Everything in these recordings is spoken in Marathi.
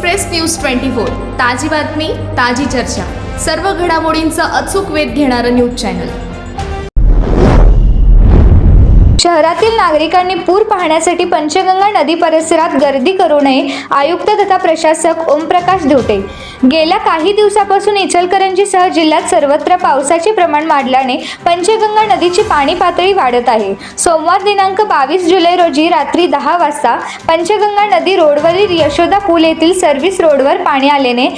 Express news twenty four. ताजी बातमी ताजी चर्चा. सर्व घडामोडींचा अचूक वेध घेणारं न्यूज चॅनल. शहरातील नागरिकांनी पूर पाहण्यासाठी पंचगंगा नदी परिसरात गर्दी करू नये आयुक्त तथा प्रशासक ओमप्रकाश धोटे. गेल्या काही दिवसापासून इचलकरंजीसह जिल्ह्यात सर्वत्र पावसाचे प्रमाण वाढल्याने पंचगंगा नदीची पाणी पातळी वाढत आहे. सोमवार दिनांक बावीस जुलै रोजी रात्री दहा वाजता पंचगंगा नदी रोडवरील यशोदा पूल येथील सर्व्हिस रोडवर पाणी आल्याने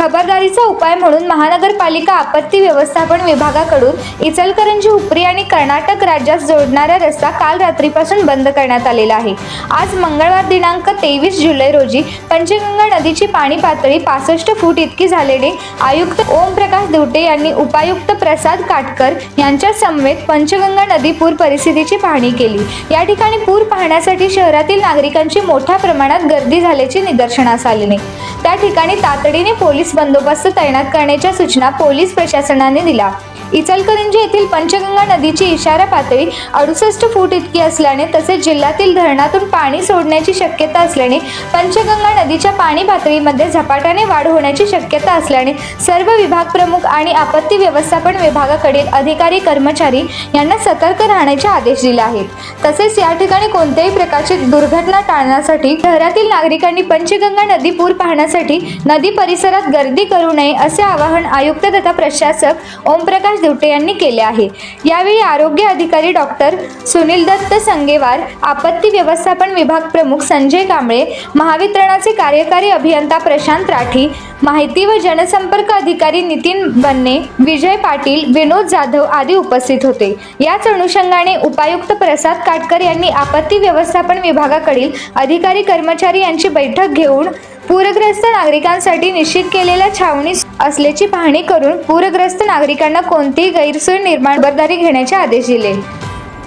खबरदारीचा उपाय म्हणून महानगरपालिका आपत्ती व्यवस्थापन विभागाकडून इचलकरंजी उपरी आणि कर्नाटक राज्यात जोडणारा रस्ता काल रात्रीपासून बंद करण्यात आलेला आहे. आज मंगळवार दिनांक तेवीस जुलै रोजी पंचगंगा नदीची पाणी पातळी पासष्ट फूट इतकी झालेली आयुक्त ओमप्रकाश दुटे यांनी उपायुक्त प्रसाद काटकर यांच्या समवेत पंचगंगा नदी पूर परिस्थितीची पाहणी केली. या ठिकाणी पूर पाहण्यासाठी शहरातील नागरिकांची मोठ्या प्रमाणात गर्दी झाल्याचे निदर्शनास आले त्या ठिकाणी तातडीने पोलीस बंदोबस्त तैनात करण्याच्या सूचना पोलीस प्रशासनाने दिल्या. इचलकरंजी येथील पंचगंगा नदीची इशारा पातळी अडुसष्ट फूट इतकी असल्याने तसेच जिल्ह्यातील धरणातून पाणी सोडण्याची शक्यता असल्याने पंचगंगा नदीच्या पाणी पातळीमध्ये झपाट्याने वाढ होण्याची शक्यता असल्याने सर्व विभाग प्रमुख आणि आपत्ती व्यवस्थापन विभागाकडील अधिकारी कर्मचारी यांना सतर्क राहण्याचे आदेश दिले आहेत. तसेच या ठिकाणी कोणत्याही प्रकारची दुर्घटना टाळण्यासाठी शहरातील नागरिकांनी पंचगंगा नदी पूर पाहण्यासाठी नदी परिसरात गर्दी करू नये असे आवाहन आयुक्त तथा प्रशासक ओमप्रकाश दुटे यांनी केले आहे. यावेळी आरोग्य अधिकारी डॉक्टर सुनील दत्त संगेवार आपत्ती व्यवस्थापन विभाग प्रमुख संजय कांबळे महावितरणाचे कार्यकारी अभियंता प्रशांत राठी माहिती व जनसंपर्क अधिकारी नितीन बन्ने विजय पाटील विनोद जाधव आदी उपस्थित होते. याच अनुषंगाने उपायुक्त प्रसाद काटकर यांनी आपत्ती व्यवस्थापन विभागाकडील अधिकारी कर्मचारी यांची बैठक घेऊन पूरग्रस्त नागरिकांसाठी निश्चित केलेल्या छावणी असल्याची पाहणी करून पूरग्रस्त नागरिकांना कोणतीही गैरसोय निर्माण खबरदारी घेण्याचे आदेश दिले.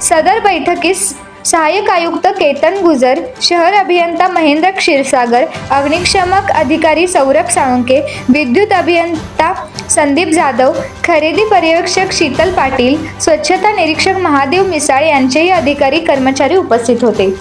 सदर बैठकीस सहाय्यक आयुक्त केतन गुजर शहर अभियंता महेंद्र क्षीरसागर अग्निशमक अधिकारी सौरभ साळुंके विद्युत अभियंता संदीप जाधव खरेदी पर्यवेक्षक शीतल पाटील स्वच्छता निरीक्षक महादेव मिसाळ यांचेही अधिकारी कर्मचारी उपस्थित होते.